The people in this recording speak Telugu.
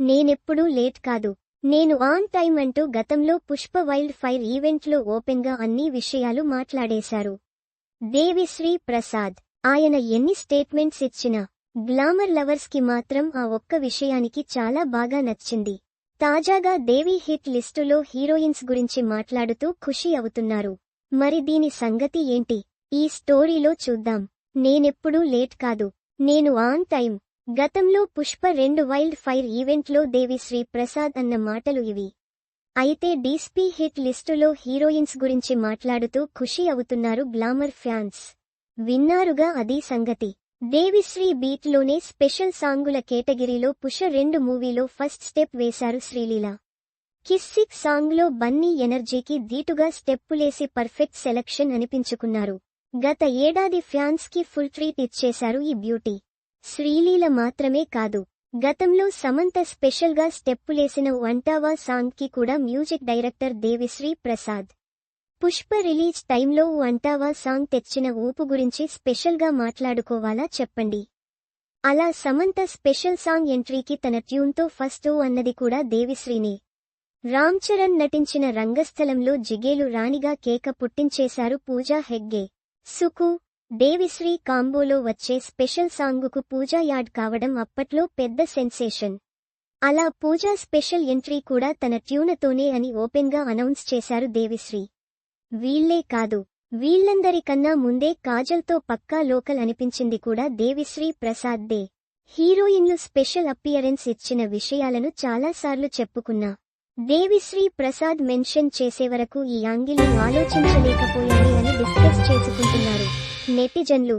నేనెప్పుడూ లేట్ కాదు. నేను ఆన్ టైం అంటూ గతంలో పుష్ప వైల్డ్ ఫైర్ ఈవెంట్లో ఓపెన్గా అన్ని విషయాలు మాట్లాడేశారు. దేవిశ్రీ ప్రసాద్ ఆయన ఎన్ని స్టేట్మెంట్స్ ఇచ్చినా గ్లామర్ లవర్స్కి మాత్రం ఆ ఒక్క విషయానికి చాలా బాగా నచ్చింది. తాజాగా దేవి హిట్ లిస్టులో హీరోయిన్స్ గురించి మాట్లాడుతూ ఖుషి అవుతున్నారు. మరి దీని సంగతి ఏంటి? ఈ స్టోరీలో చూద్దాం. నేనెప్పుడూ లేట్ కాదు. నేను ఆన్ టైం గతంలో పుష్ప రెండు వైల్డ్ ఫైర్ ఈవెంట్లో దేవిశ్రీ ప్రసాద్ అన్న మాటలు ఇవి. అయితే డీస్పీ హిట్ లిస్టులో హీరోయిన్స్ గురించి మాట్లాడుతూ ఖుషి అవుతున్నారు గ్లామర్ ఫ్యాన్స్. విన్నారుగా అదీ సంగతి. దేవిశ్రీ బీట్లోనే స్పెషల్ సాంగుల కేటగిరీలో పుష రెండు మూవీలో ఫస్ట్ స్టెప్ వేశారు శ్రీలీల. కిస్సిక్ సాంగ్లో బన్నీ ఎనర్జీకి ధీటుగా స్టెప్పులేసి పర్ఫెక్ట్ సెలక్షన్ అనిపించుకున్నారు. గత ఏడాది ఫ్యాన్స్కి ఫుల్ ట్రీట్ ఇచ్చేశారు ఈ బ్యూటీ. శ్రీలీల మాత్రమే కాదు. గతంలో సమంత స్పెషల్గా స్టెప్పులేసిన వంటావా సాంగ్కి కూడా music director Devi Sri Prasad. Pushpa release టైంలో వంటావా సాంగ్ తెచ్చిన ఊపు గురించి స్పెషల్గా మాట్లాడుకోవాలా చెప్పండి. అలా సమంత స్పెషల్ సాంగ్ ఎంట్రీకి తన ట్యూన్తో ఫస్ట్ అన్నది కూడా దేవిశ్రీనే. రామ్ చరణ్ నటించిన రంగస్థలంలో జిగేలు రాణిగా కేక పుట్టించేశారు పూజా హెగ్గే. సుకు దేవిశ్రీ కాంబోలో వచ్చే స్పెషల్ సాంగుకు పూజా యాడ్ కావడం అప్పట్లో పెద్ద సెన్సేషన్. అలా పూజా స్పెషల్ ఎంట్రీ కూడా తన ట్యూనతోనే అని ఓపెన్గా అనౌన్స్ చేశారు దేవిశ్రీ. వీళ్ళే కాదు వీళ్ళందరికన్నా ముందే కాజల్తో పక్కా లోకల్ అనిపించింది కూడా దేవిశ్రీ ప్రసాద్ దే. హీరోయిన్లు స్పెషల్ అపియరెన్స్ ఇచ్చిన విషయాలను చాలాసార్లు చెప్పుకున్నా. దేవిశ్రీ ప్రసాద్ మెన్షన్ చేసే వరకు ఈ యాంగిల్ని ఆలోచించలేకపోయాయి అని డిస్కస్ చేసుకుంటున్నారు. నెటిజన్లు